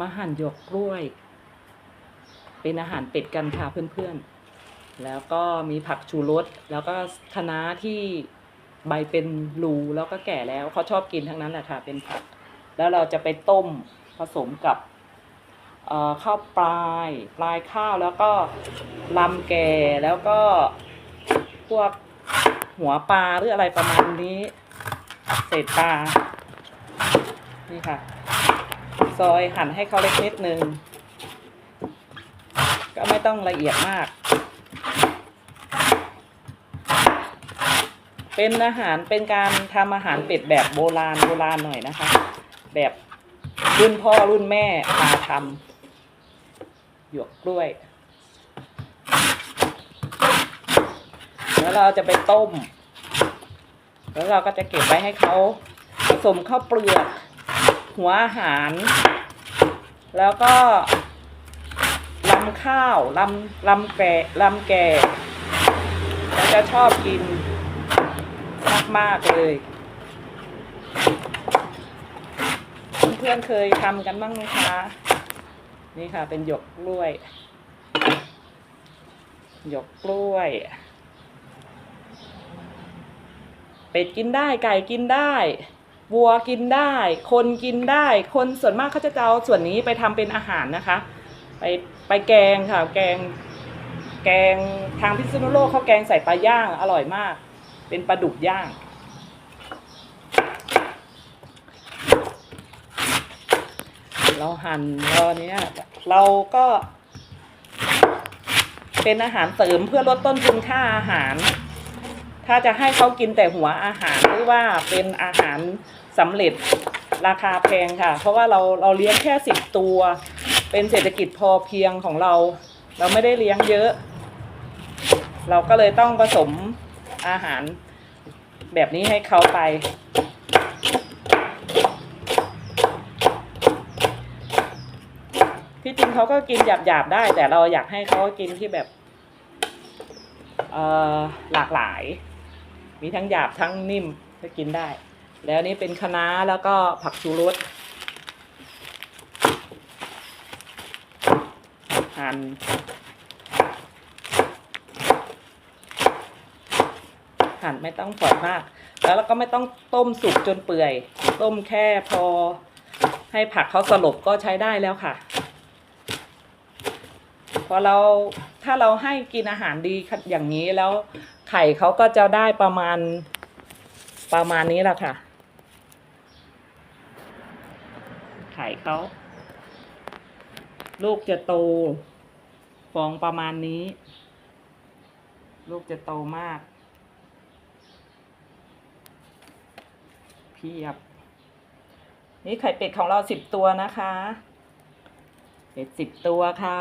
มาหั่นหยวกกล้วย เป็นอาหารเป็ดกันค่ะเพื่อนๆ แล้วก็มีผักชูรสแล้วก็คะน้าที่ใบเป็นรูแล้วก็แก่แล้วเขาชอบกินทั้งนั้นแหละค่ะเป็นผัก แล้วเราจะไปต้มผสมกับข้าวปลายปลายข้าวแล้วก็ลำแก่แล้วก็พวกหัวปลาหรืออะไรประมาณนี้ เศษปลา นี่ค่ะ ซอยหั่นให้เขาเล็กนิดนึง ก็ไม่ต้องละเอียดมาก เป็นอาหารเป็นการทำอาหารเป็ดแบบโบราณโบราณหน่อยนะคะ แบบรุ่นพ่อรุ่นแม่พาทำหยวกกล้วยแล้วเราจะไปต้ม แล้วเราก็จะเก็บไว้ให้เขาผสมข้าวเปลือก หัวอาหาร แล้วก็ลำข้าวลำลำแก่ลำแก่เขาจะชอบกินมากๆเลย เพื่อนเคยทำกันบ้างไหมคะ นี่ค่ะเป็นหยกกล้วย หยกกล้วย เป็ดกินได้ไก่กินได้ วัวกินได้ คนกินได้ คนส่วนมากเขาจะเอาส่วนนี้ไปทำเป็นอาหารนะคะ ไปไปแกงค่ะ แกง แกงทางพิษณุโลกเขาแกงใส่ปลาย่างอร่อยมาก เป็นปลาดุกย่าง เราหั่นเราเนี้ยเราก็ เป็นอาหารเสริมเพื่อลดต้นทุนค่าอาหาร ถ้าจะให้เขากินแต่หัวอาหารหรือว่าเป็นอาหารสำเร็จราคาแพงค่ะ เพราะว่าเราเราเลี้ยงแค่สิบตัว เป็นเศรษฐกิจพอเพียงของเรา เราไม่ได้เลี้ยงเยอะ เราก็เลยต้องผสมอาหารแบบนี้ให้เขาไป ที่จริงเขาก็กินหยาบๆได้ แต่เราอยากให้เขากินที่แบบหลากหลาย มีทั้งหยาบทั้งนิ่มก็กินได้ แล้วนี่เป็นคะน้าแล้วก็ผักชูรสหั่นหั่นไม่ต้องฝอยมาก แล้วเราก็ไม่ต้องต้มสุกจนเปื่อย ต้มแค่พอให้ผักเขาสลบก็ใช้ได้แล้วค่ะ พอเราถ้าเราให้กินอาหารดีอย่างนี้แล้วไข่เขาก็จะได้ประมาณประมาณนี้แหละค่ะ ไข่เขาลูกจะโตฟองประมาณนี้ ลูกจะโตมาก เพียบ นี่ไข่เป็ดของเราสิบตัวนะคะเป็ดสิบตัวค่ะ